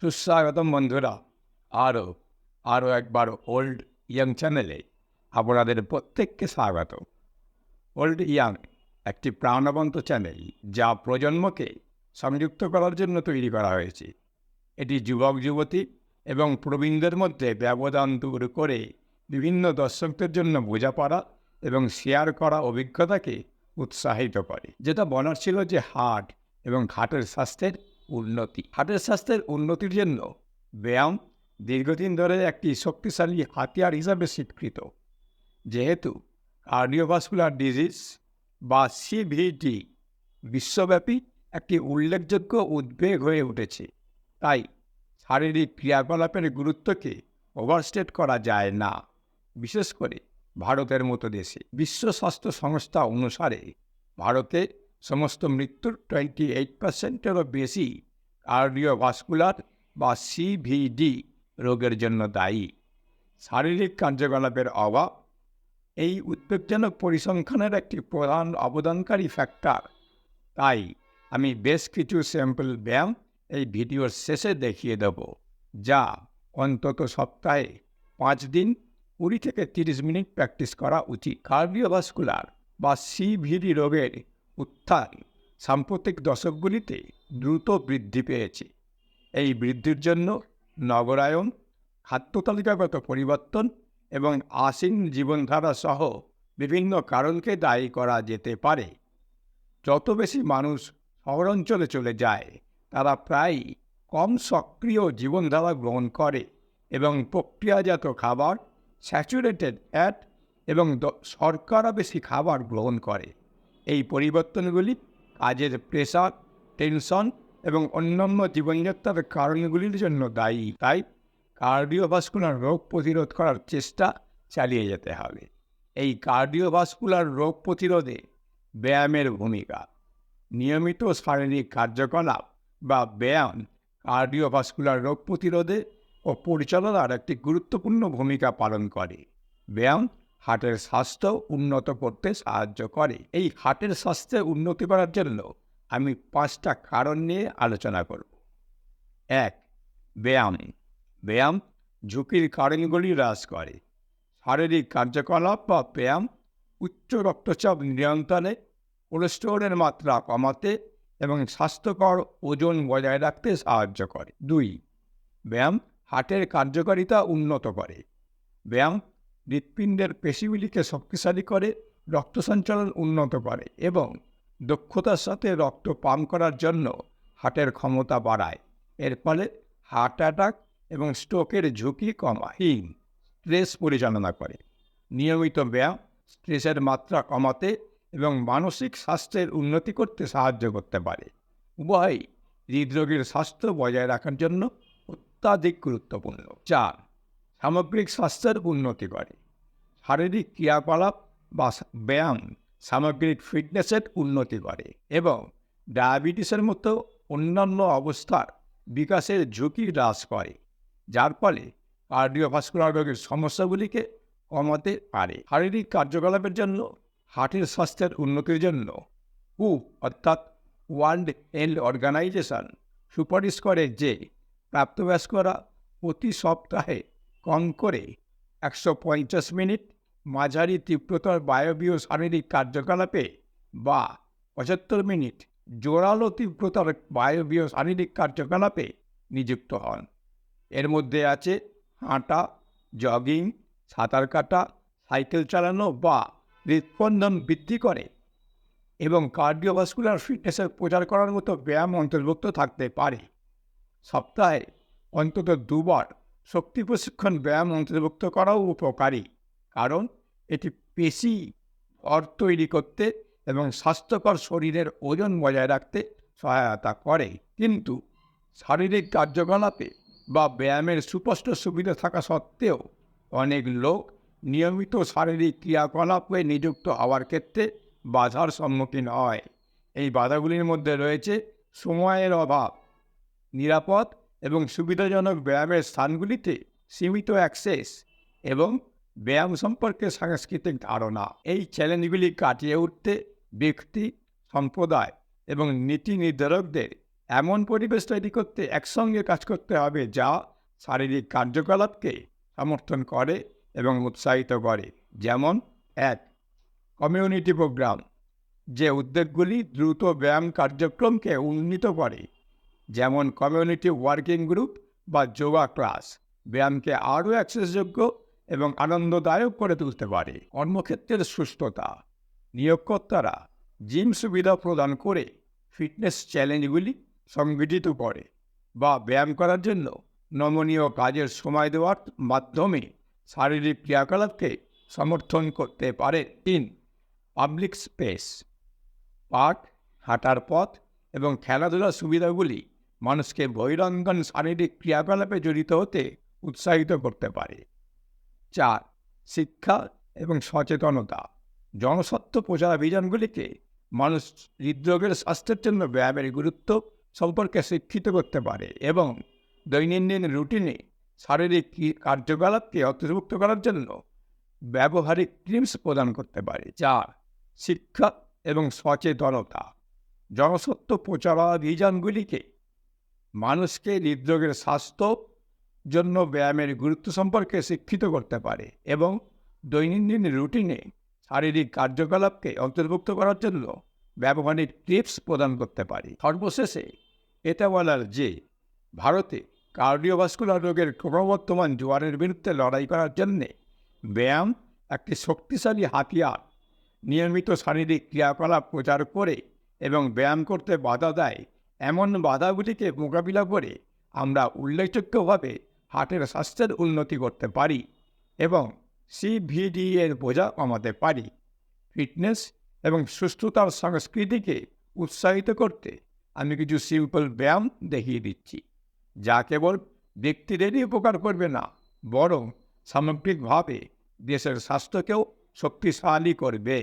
সুস্বাগতম বন্ধুরা। আরও আরও একবার ওল্ড ইয়াং চ্যানেলে আপনাদের প্রত্যেককে স্বাগত। ওল্ড ইয়াং একটি প্রাণবন্ত চ্যানেল যা প্রজন্মকে সংযুক্ত করার জন্য তৈরি করা হয়েছে। এটি যুবক, যুবতী এবং প্রবীণদের মধ্যে ব্যবধান দূর করে বিভিন্ন দর্শকদের জন্য বোঝাপড়া এবং শেয়ার করা অভিজ্ঞতাকে উৎসাহিত করে। যেটা বলার ছিল যে হার্ট এবং হার্টের স্বাস্থ্যের উন্নতি। হার্টের স্বাস্থ্যের উন্নতির জন্য ব্যায়াম দীর্ঘদিন ধরে একটি শক্তিশালী হাতিয়ার হিসাবে স্বীকৃত। যেহেতু কার্ডিওভাস্কুলার ডিজিজ বা সিভিটি বিশ্বব্যাপী একটি উল্লেখযোগ্য উদ্বেগ হয়ে উঠেছে, তাই শারীরিক ক্রিয়াকলাপের গুরুত্বকে ওভারস্টেট করা যায় না, বিশেষ করে ভারতের মতো দেশে। বিশ্ব স্বাস্থ্য সংস্থা অনুসারে ভারতে সমস্ত মৃত্যুর টোয়েন্টি এইট পার্সেন্টেরও বেশি কার্ডিওভাস্কুলার বা সিভিডি রোগের জন্য দায়ী। শারীরিক কার্যকলাপের অভাব, এই উদ্বেগজনক পরিসংখ্যানের একটি প্রধান অবদানকারী ফ্যাক্টর তাই আমি বেশ কিছু স্যাম্পল ব্যায়াম এই ভিডিওর শেষে দেখিয়ে দেব, যা অন্তত সপ্তাহে পাঁচ দিন কুড়ি থেকে তিরিশ মিনিট প্র্যাকটিস করা উচিত। কার্ডিওভাস্কুলার বা সিভিডি রোগের উত্থান সাম্প্রতিক দশকগুলিতে দ্রুত বৃদ্ধি পেয়েছে। এই বৃদ্ধির জন্য নগরায়ন খাদ্য তালিকাগত পরিবর্তন এবং আসীন জীবনধারা সহ বিভিন্ন কারণকে দায়ী করা যেতে পারে। যত বেশি মানুষ শহরাঞ্চলে চলে যায়, তারা প্রায়ই কম সক্রিয় জীবনধারা গ্রহণ করে এবং প্রক্রিয়াজাত খাবার, স্যাচুরেটেড ফ্যাট এবং শর্করা বেশি খাবার গ্রহণ করে। এই পরিবর্তনগুলি কাজের প্রেশার, টেনশন এবং অন্যান্য জীবনযাত্রার কারণগুলির জন্য দায়ী। তাই কার্ডিওভাস্কুলার রোগ প্রতিরোধ করার চেষ্টা চালিয়ে যেতে হবে। এই কার্ডিওভাস্কুলার রোগ প্রতিরোধে ব্যায়ামের ভূমিকা। নিয়মিত শারীরিক কার্যকলাপ বা ব্যায়াম কার্ডিওভাস্কুলার রোগ প্রতিরোধে ও পরিচালনার একটি গুরুত্বপূর্ণ ভূমিকা পালন করে। ব্যায়াম হার্টের স্বাস্থ্য উন্নত করতে সাহায্য করে। এই হার্টের স্বাস্থ্যে উন্নতি করার জন্য আমি পাঁচটা কারণ নিয়ে আলোচনা করব। এক, ব্যায়াম। ব্যায়াম ঝুঁকির কারণগুলি হ্রাস করে। শারীরিক কার্যকলাপ বা ব্যায়াম উচ্চ রক্তচাপ নিয়ন্ত্রণে কোলেস্টেরলের মাত্রা কমাতে এবং স্বাস্থ্যকর ওজন বজায় রাখতে সাহায্য করে। দুই, ব্যায়াম হার্টের কার্যকারিতা উন্নত করে। ব্যায়াম হৃৎপিণ্ডের পেশিগুলিকে শক্তিশালী করে রক্ত সঞ্চালন উন্নত করে এবং দক্ষতার সাথে রক্ত পাম্প করার জন্য হার্টের ক্ষমতা বাড়ায়। এর ফলে হার্ট অ্যাটাক এবং স্ট্রোকের ঝুঁকি কমায়। তিন স্ট্রেস পরিচালনা করে। নিয়মিত ব্যায়াম স্ট্রেসের মাত্রা কমাতে এবং মানসিক স্বাস্থ্যের উন্নতি করতে সাহায্য করতে পারে। উভয়ই হৃদরোগের স্বাস্থ্য বজায় রাখার জন্য অত্যাধিক গুরুত্বপূর্ণ। চার সামগ্রিক স্বাস্থ্যের উন্নতি করে। শারীরিক ক্রিয়াকলাপ বা ব্যায়াম সামগ্রিক ফিটনেসের উন্নতি করে এবং ডায়াবেটিসের মতো অন্যান্য অবস্থার বিকাশের ঝুঁকি হ্রাস করে, যার ফলে কার্ডিওভাস্কুলার রোগের সমস্যাগুলিকে কমাতে পারে। শারীরিক কার্যকলাপের জন্য হার্টের স্বাস্থ্যের উন্নতির জন্য হু অর্থাৎ ওয়ার্ল্ড হেলথ অর্গানাইজেশন সুপারিশ করে যে প্রাপ্তবয়স্করা প্রতি সপ্তাহে কম করে একশো পঞ্চাশ মিনিট মাঝারি তীব্রতার বায়বীয় শারীরিক কার্যকলাপে বা পঁচাত্তর মিনিট জোরালো তীব্রতার বায়বীয় শারীরিক কার্যকলাপে নিযুক্ত হন। এর মধ্যে আছে হাঁটা, জগিং, সাঁতার কাটা, সাইকেল চালানো বা হৃৎস্পন্দন বৃদ্ধি করে এবং কার্ডিওভাস্কুলার ফিটনেসের প্রচার করার মতো ব্যায়াম অন্তর্ভুক্ত থাকতে পারে। সপ্তাহে অন্তত দুবার শক্তি প্রশিক্ষণ ব্যায়াম অন্তর্ভুক্ত করাও উপকারী। কারণ এটি পেশি ভর তৈরি করতে এবং স্বাস্থ্যকর শরীরের ওজন বজায় রাখতে সহায়তা করে। কিন্তু শারীরিক কার্যকলাপে বা ব্যায়ামের সুস্পষ্ট সুবিধা থাকা সত্ত্বেও অনেক লোক নিয়মিত শারীরিক ক্রিয়াকলাপে নিযুক্ত হওয়ার ক্ষেত্রে বাধার সম্মুখীন হয়। এই বাধাগুলির মধ্যে রয়েছে সময়ের অভাব, নিরাপদ এবং সুবিধাজনক ব্যায়ামের স্থানগুলিতে সীমিত অ্যাক্সেস এবং ব্যায়াম সম্পর্কে সাংস্কৃতিক ধারণা। এই চ্যালেঞ্জগুলি কাটিয়ে উঠতে ব্যক্তি, সম্প্রদায় এবং নীতি নির্ধারকদের এমন পরিবেশ তৈরি করতে একসঙ্গে কাজ করতে হবে যা শারীরিক কার্যকলাপকে সমর্থন করে এবং উৎসাহিত করে। যেমন এক, কমিউনিটি প্রোগ্রাম, যে উদ্যোগগুলি দ্রুত ব্যায়াম কার্যক্রমকে উন্নীত করে। যেমন কমিউনিটি ওয়ার্কিং গ্রুপ বা যোগা ক্লাস ব্যায়ামকে আরও অ্যাক্সেসযোগ্য এবং আনন্দদায়ক করে তুলতে পারে। কর্মক্ষেত্রের সুস্থতা। নিয়োগকর্তারা জিম সুবিধা প্রদান করে ফিটনেস চ্যালেঞ্জগুলি সংগঠিত করে বা ব্যায়াম করার জন্য নমনীয় কাজের সময় দেওয়ার মাধ্যমে শারীরিক ক্রিয়াকলাপকে সমর্থন করতে পারে তিন পাবলিক স্পেস পার্ক হাঁটার পথ এবং খেলাধুলার সুবিধাগুলি মানুষকে বহিরঙ্গন শারীরিক ক্রিয়াকলাপে জড়িত হতে উৎসাহিত করতে পারে। চার, শিক্ষা এবং সচেতনতা। জনস্বার্থ প্রচারাভিযানগুলিকে মানুষ হৃদরোগের স্বাস্থ্যের জন্য ব্যায়ামের গুরুত্ব সম্পর্কে শিক্ষিত করতে পারে এবং দৈনন্দিন রুটিনে শারীরিক কার্যকলাপকে অন্তর্ভুক্ত করার জন্য ব্যবহারিক টিপস প্রদান করতে পারে। চার, শিক্ষা এবং সচেতনতা। জনস্বার্থ প্রচারাভিযানগুলিকে মানুষকে হৃদরোগের স্বাস্থ্য জন্য ব্যায়ামের গুরুত্ব সম্পর্কে শিক্ষিত করতে পারে এবং দৈনন্দিন রুটিনে শারীরিক কার্যকলাপকে অন্তর্ভুক্ত করার জন্য ব্যবহারিক টিপস প্রদান করতে পারে। সর্বশেষে এটা বলার যে, ভারতে কার্ডিওভাস্কুলার রোগের ক্রমবর্ধমান জোয়ারের বিরুদ্ধে লড়াই করার জন্যে ব্যায়াম একটি শক্তিশালী হাতিয়ার। নিয়মিত শারীরিক ক্রিয়াকলাপ প্রচার করে এবং ব্যায়াম করতে বাধা দেয় এমন বাধাগুলিকে মোকাবিলা করে আমরা উল্লেখযোগ্যভাবে হার্টের স্বাস্থ্যের উন্নতি করতে পারি এবং সিভিডি এর বোঝা কমাতে পারি। ফিটনেস এবং সুস্থতার সংস্কৃতিকে উৎসাহিত করতে আমি কিছু সিম্পল ব্যায়াম দেখিয়ে দিচ্ছি, যা কেবল ব্যক্তিদেরই উপকার করবে না, বরং সামগ্রিকভাবে দেশের স্বাস্থ্যকেও শক্তিশালী করবে।